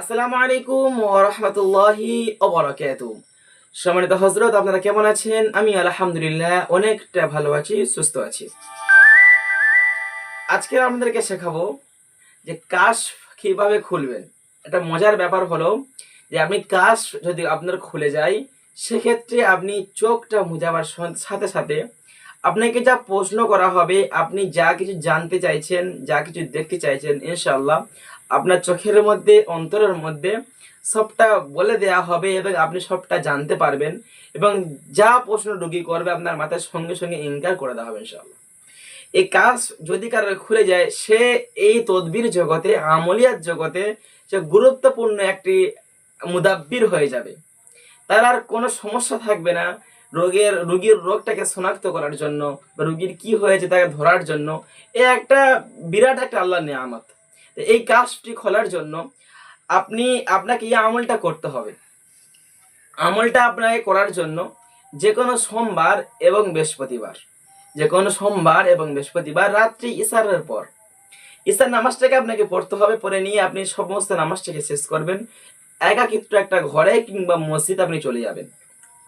আসসালামু আলাইকুম ওরহমতুল্লাহি ওবরাকাত সম্মানিত হজরত আপনারা কেমন আছেন? আমি আলহামদুলিল্লাহ অনেকটা ভালো আছি, সুস্থ আছি। আজকে আপনাদেরকে শেখাবো যে কাশ কীভাবে খুলবেন। একটা মজার ব্যাপার হলো যে আপনি কাশ যদি আপনার খুলে যায়, সেক্ষেত্রে আপনি চোখটা মুজাবার সাথে সাথে আপনাকে যা প্রশ্ন করা হবে, আপনি যা কিছু জানতে চাইছেন, যা কিছু দেখতে চাইছেন, ইনশাআল্লাহ আপনার চোখের মধ্যে, অন্তরের মধ্যে সবটা বলে দেয়া হবে এবং আপনি সবটা জানতে পারবেন এবং যা প্রশ্ন রুগী করবে আপনার মাথার সঙ্গে সঙ্গে ইনকার করে দেওয়া হবে ইনশাআল্লাহ। এই কাজ যদি কারও খুলে যায়, সে এই তদবির জগতে, আমলিয়াত জগতে সে গুরুত্বপূর্ণ একটি মুদাব্বির হয়ে যাবে। তার আর কোনো সমস্যা থাকবে না। রোগের, রোগীর রোগটাকে শনাক্ত করার জন্য বা রোগীর কি হয়েছে তাকে ধরার জন্য, এ একটা বিরাট একটা আল্লাহ নিয়ামত। এই কাজটি খোলার জন্য আপনি আপনাকে এই আমলটা করতে হবে। আমলটা আপনাকে করার জন্য যে কোনো সোমবার এবং বৃহস্পতিবার যে কোনো সোমবার এবং বৃহস্পতিবার রাত্রি ইশারের পর। ইশার নামাজটাকে আপনাকে পড়তে হবে পরে নিয়ে আপনি সমস্ত নামাজটাকে শেষ করবেন। একাকিত্ব একটা ঘরে কিংবা মসজিদ আপনি চলে যাবেন।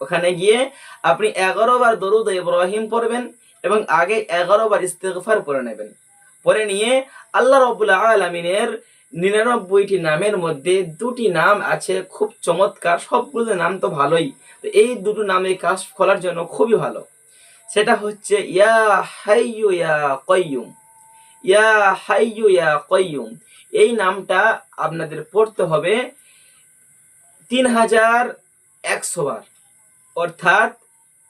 ওখানে গিয়ে আপনি এগারো বার দরুদ ইব্রাহিম পড়বেন এবং আগে এগারো বার ইস্তেগফার পরে নেবেন। পরে নিয়ে আল্লাহ রবুল্লা আলমিনের নিরানব্বইটি নামের মধ্যে দুটি নাম আছে, খুব চমৎকার। সবগুলো নাম তো ভালোই। তো এই দুটো নামে কাজ খোলার জন্য খুবই ভালো। সেটা হচ্ছে, ইয়া হাইয়ু ইয়া কয়ুম ইয়া হাইয়ু ইয়া কয়ুম এই নামটা আপনাদের পড়তে হবে তিন হাজার একশো বার। অর্থাৎ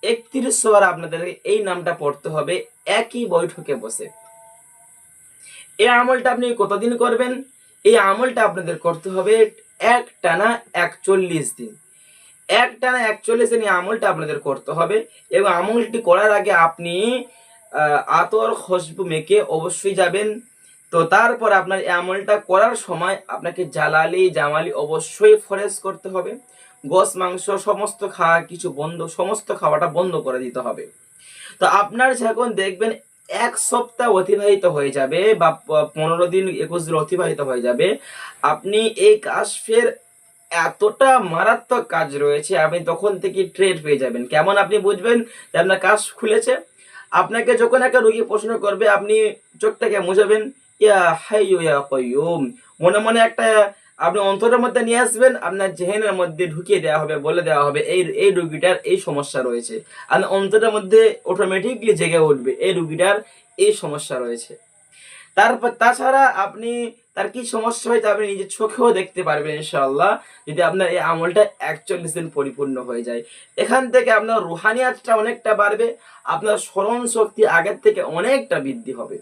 একত্রিশশো বার আপনাদের এই নামটা পড়তে হবে একই বৈঠকে বসে। এই আমলটা আপনি কতদিন করবেন? এই আমলটা আপনাদের করতে হবে এক টানা একচল্লিশ দিন। এক টানা একচল্লিশ দিন এই আমলটা আপনাদের করতে হবে এবং আমলটি করার আগে আপনি আতর খুশবু মেখে অবশ্যই যাবেন। তো তারপর আপনার এই আমলটা করার সময় আপনাকে জালালি জামালি অবশ্যই ফরেজ করতে হবে। গোস মাংস সমস্ত খাওয়া, কিছু বন্ধ, সমস্ত খাওয়াটা বন্ধ করে দিতে হবে। তো আপনার যখন দেখবেন এক সপ্তাহ অতিবাহিত হয়ে যাবে বা পনেরো দিন, একুশ দিন অতিবাহিত হয়ে যাবে। আপনি এই কাশফের এতটা মারাত্মক কাজ রয়েছে, আপনি তখন থেকে ট্রেড পেয়ে যাবেন। কেমন আপনি বুঝবেন যে আপনার কাজ খুলেছে? আপনাকে যখন একটা রোগী প্রশ্ন করবে, আপনি চোখটাকে মুছাবেন, ইয়া হাইয়ু ইয়া কয়ুম মনে মনে একটা আপনি অন্তরের মধ্যে নিয়ে আসবেন, আপনার জেহেনের মধ্যে ঢুকিয়ে দেওয়া হবে, বলে দেওয়া হবে এই এই রুগীটার এই সমস্যা রয়েছে। আর অন্তরের মধ্যে অটোমেটিকলি জেগে উঠবে, এই রুগীটার এই সমস্যা রয়েছে। তারপর, তাছাড়া আপনি, তার কি সমস্যা হয়েছে আপনি নিজের চোখেও দেখতে পারবেন ইনশাআল্লাহ, যদি আপনার এই আমলটা একচল্লিশ দিন পরিপূর্ণ হয়ে যায়। এখান থেকে আপনার রুহানিয়াতটা অনেকটা বাড়বে, আপনার স্মরণ শক্তি আগের থেকে অনেকটা বৃদ্ধি হবে।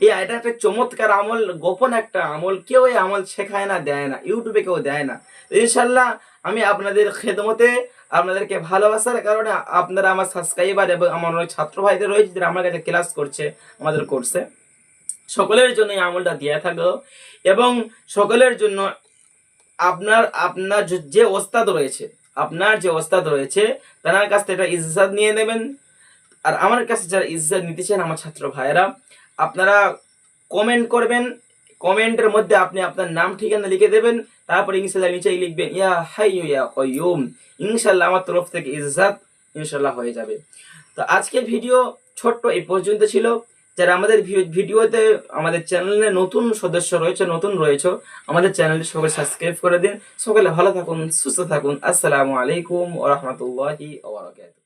এই এটা একটা চমৎকার আমল, গোপন একটা আমল। কেউ এই আমল শেখায় না, দেয় না, ইউটিউবে কেউ দেয় না। ইনশাল্লাহ আমি আপনাদের খেদমতে আপনাদেরকে ভালোবাসার কারণে আপনারা আমার সাবস্ক্রাইবার এবং আমার অনেক ছাত্র ভাইদের রয়েছে, যারা আমার কাছে ক্লাস করছে, আমাদের কোর্সে সকলের জন্য এই আমলটা দিয়ে থাকো এবং সকলের জন্য আপনার আপনার যে- ওস্তাদ রয়েছে, আপনার যে ওস্তাদ রয়েছে, তার কাছ থেকে ইজ্জাত নিয়ে নেবেন। আর আমার কাছে যারা ইজ্জাত নিতে চান আমার ছাত্র ভাইয়েরা আপনারা কমেন্ট করবেন কমেন্টের মধ্যে আপনি আপনার নাম, ঠিকানা লিখে দেবেন, তারপর ইনশাল্লাহ নিচেই লিখবেন, ইয়া হাই ইয়া কয়ুম ইনশাল্লাহ আমার তরফ থেকে ইজ্জাত ইনশাল্লাহ হয়ে যাবে। তো আজকের ভিডিও ছোট্ট এই পর্যন্ত ছিল। যারা আমাদের ভিডিওতে আমাদের চ্যানেলে নতুন সদস্য রয়েছে, নতুন রয়েছে, আমাদের চ্যানেলটি সকলে সাবস্ক্রাইব করে দিন। সকলে ভালো থাকুন, সুস্থ থাকুন। আসসালামু আলাইকুম ওরহমতুল্লাহি ওবরাকাতুহু